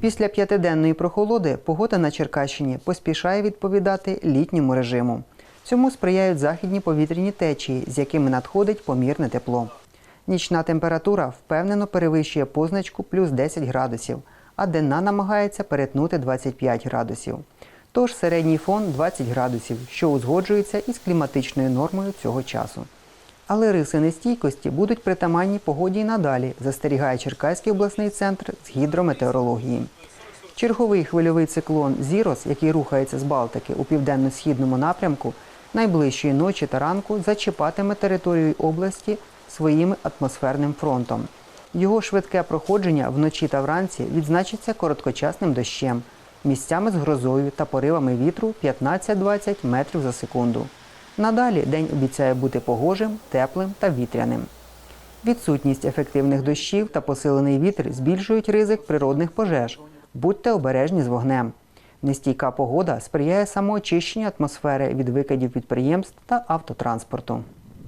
Після п'ятиденної прохолоди погода на Черкащині поспішає відповідати літньому режиму. Цьому сприяють західні повітряні течії, з якими надходить помірне тепло. Нічна температура впевнено перевищує позначку плюс 10 градусів, а денна намагається перетнути 25 градусів. Тож середній фон 20 градусів, що узгоджується із кліматичною нормою цього часу. Але риси нестійкості будуть притаманні погоді й надалі, застерігає Черкаський обласний центр з гідрометеорології. Черговий хвильовий циклон Зірос, який рухається з Балтики у південно-східному напрямку, найближчої ночі та ранку зачіпатиме територію області своїм атмосферним фронтом. Його швидке проходження вночі та вранці відзначиться короткочасним дощем, місцями з грозою та поривами вітру 15-20 метрів за секунду. Надалі день обіцяє бути погожим, теплим та вітряним. Відсутність ефективних дощів та посилений вітер збільшують ризик природних пожеж. Будьте обережні з вогнем. Нестійка погода сприяє самоочищенню атмосфери від викидів підприємств та автотранспорту.